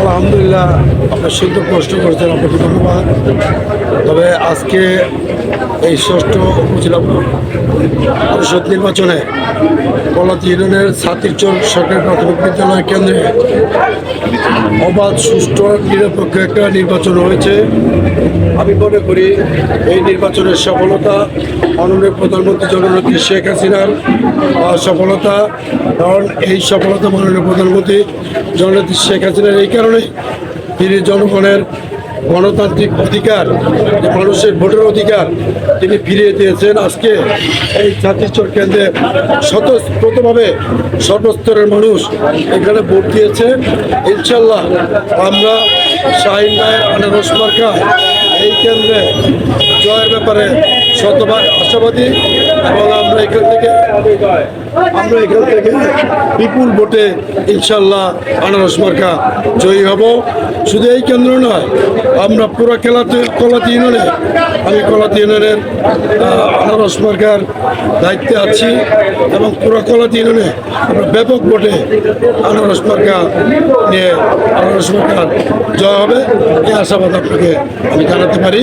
আলহামদুলিল্লাহ আপনার শুনতে কষ্ট করছেন আপনাকে ধন্যবাদ। তবে আজকে এই ষষ্ঠ উপজেলা পরিষদ নির্বাচনে কলাতি ইউনিয়নের ছাতিরচর সরকারি প্রাথমিক বিদ্যালয় কেন্দ্রে অবাধ, সুষ্ঠু, নিরপেক্ষ একটা নির্বাচন হয়েছে। আমি মনে করি এই নির্বাচনের সফলতা মাননীয় প্রধানমন্ত্রী জননেত্রী শেখ হাসিনার সফলতা। কারণ এই সফলতা মাননীয় প্রধানমন্ত্রী জননেত্রী শেখ হাসিনার এই কারণে তিনি জনগণের গণতান্ত্রিক অধিকার মানুষের ভোটের অধিকার তিনি ফিরিয়ে দিয়েছেন। আজকে এই ছাত্রীচর কেন্দ্রে স্বতঃস্ফূর্তভাবে সর্বস্তরের মানুষ এখানে ভোট দিয়েছে। ইনশাল্লাহ আমরা শাহিন আনারস মার্কা এই কেন্দ্রে জয়ের ব্যাপারে শতভাগ আশাবাদী এবং আমরা এখান থেকে বিপুল ভোটে ইনশাল্লাহ আনারস মার্কা জয়ী হব। শুধু এই কেন্দ্র নয়, আমরা পুরো খেলাতে কলাতি ইউনিয়নে আমি কলাতি ইউনিয়নের আনারস মার্কার দায়িত্বে আছি এবং পুরো কলাতি ইউনিয়নে আমরা ব্যাপক ভোটে আনারস মার্কা নিয়ে আনারস মার্কার জয় হবে। এই আশাবাদ আপনাকে আমি জানাতে পারি।